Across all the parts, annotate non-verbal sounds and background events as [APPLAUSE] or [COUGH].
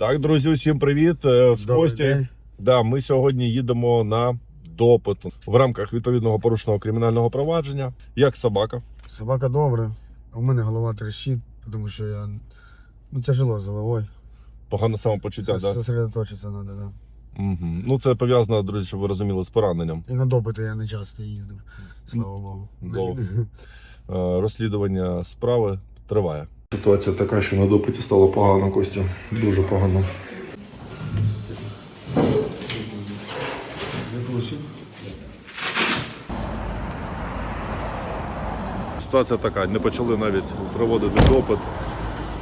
Так, друзі, усім привіт. Е, З Кості. день. Да, ми сьогодні їдемо на допит в рамках відповідного порушеного кримінального провадження. Як собака. Собака добра, а у мене голова трещить, тому що я ну, тяжело з головою. Погане самопочуття, да? Сосредоточитися треба, да. Угу. Ну це пов'язано, друзі, щоб ви розуміли, з пораненням. І на допити я не часто їздив, слава Богу. Добре. [LAUGHS] Е, Розслідування справи триває. Ситуація така, що на допиті стало погано, Костя. Дуже погано. Ситуація така, не почали навіть проводити допит.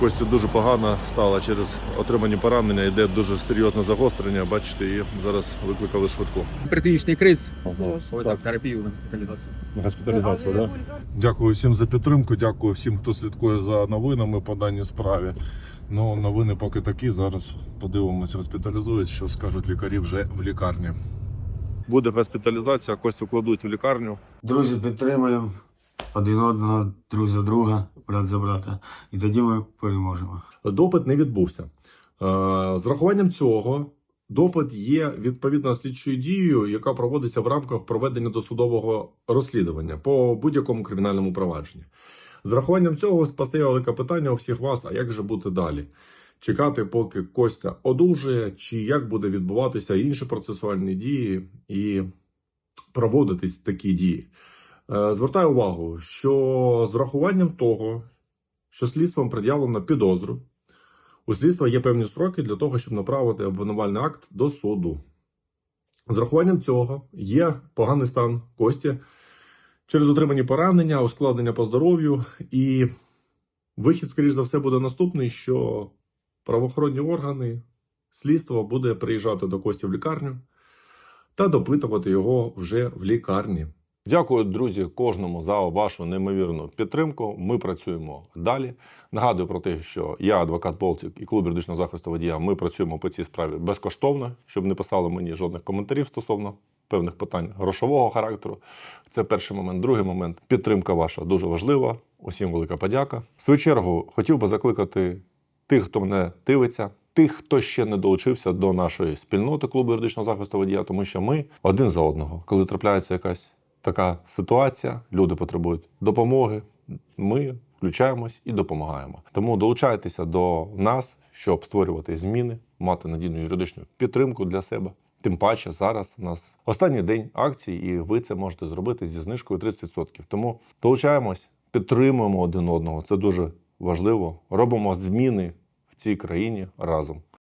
Костю дуже погано стало через отримані поранення, йде дуже серйозне загострення. Бачите, і зараз викликали швидку. Практичний криз. Так. Терапію на госпіталізацію. Госпіталізацію, так? Дякую всім за підтримку. Дякую всім, хто слідкує за новинами по даній справі. Ну, новини поки такі. Зараз подивимося, госпіталізують, що скажуть лікарі вже в лікарні. Буде госпіталізація, Костю кладуть в лікарню. Друзі, підтримуємо один одного, друг за друга, брат за брата. І тоді ми переможемо. Допит не відбувся. Е, З рахуванням цього, допит є відповідно слідчою дією, яка проводиться в рамках проведення досудового розслідування по будь-якому кримінальному провадженні. З рахуванням цього постає велике питання у всіх вас: а як же бути далі? Чекати, поки Костя одужує, чи як буде відбуватися інші процесуальні дії і проводитись такі дії. Е, Звертаю увагу, що з рахуванням того, що слідством пред'явлено підозру, у слідства є певні строки для того, щоб направити обвинувальний акт до суду. З рахуванням цього є поганий стан Кості через отримані поранення, ускладнення по здоров'ю, і вихід, скоріш за все, буде наступний, що правоохоронні органи, слідство буде приїжджати до Кості в лікарню та допитувати його вже в лікарні. Дякую, друзі, кожному за вашу неймовірну підтримку. Ми працюємо далі. Нагадую про те, що я, адвокат Болтік і клуб юридичного захисту водія. Ми працюємо по цій справі безкоштовно, щоб не писали мені жодних коментарів стосовно певних питань грошового характеру. Це перший момент. Другий момент підтримка ваша дуже важлива. Усім велика подяка. В свою чергу хотів би закликати тих, хто мене дивиться, тих, хто ще не долучився до нашої спільноти клубу юридичного захисту водія, тому що ми один за одного, коли трапляється якась така ситуація, люди потребують допомоги. Ми включаємось і допомагаємо. Тому долучайтеся до нас, щоб створювати зміни, мати надійну юридичну підтримку для себе. Тим паче зараз у нас останній день акції, і ви це можете зробити зі знижкою 30%. Тому долучаємось, підтримуємо один одного. Це дуже важливо. Робимо зміни в цій країні разом.